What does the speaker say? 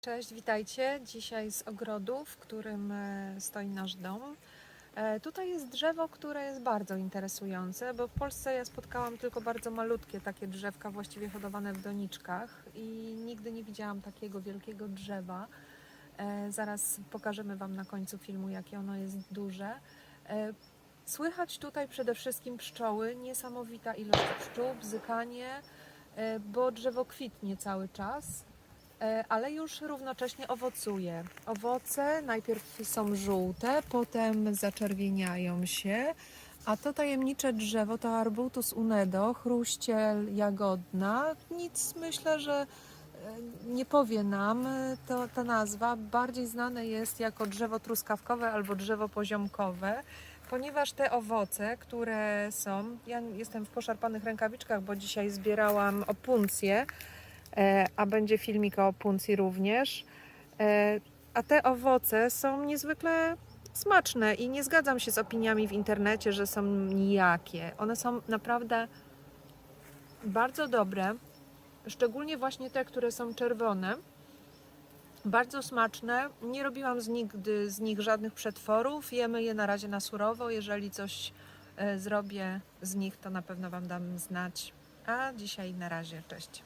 Cześć, witajcie. Dzisiaj z ogrodu, w którym e, stoi nasz dom. E, Tutaj jest drzewo, które jest bardzo interesujące, bo w Polsce ja spotkałam tylko bardzo malutkie takie drzewka, właściwie hodowane w doniczkach i nigdy nie widziałam takiego wielkiego drzewa. E, Zaraz pokażemy Wam na końcu filmu, jakie ono jest duże. Słychać tutaj przede wszystkim pszczoły, niesamowita ilość pszczół, bzykanie, bo drzewo kwitnie cały czas. E, ale już równocześnie owocuje. Owoce najpierw są żółte, potem zaczerwieniają się, a to tajemnicze drzewo to Arbutus unedo, chruściel jagodna. Nic myślę, że e, nie powie nam e, to, ta nazwa. Bardziej znane jest jako drzewo truskawkowe albo drzewo poziomkowe. Ponieważ te owoce, które są, ja jestem w poszarpanych rękawiczkach, bo dzisiaj zbierałam opuncje, a będzie filmik o puncji również. E, A te owoce są niezwykle smaczne i nie zgadzam się z opiniami w internecie, że są nijakie. One są naprawdę bardzo dobre, szczególnie właśnie te, które są czerwone. Bardzo smaczne. Nie robiłam z nigdy z nich żadnych przetworów. Jemy je na razie na surowo. Jeżeli coś e, zrobię z nich, to na pewno Wam dam znać. A dzisiaj na razie, cześć.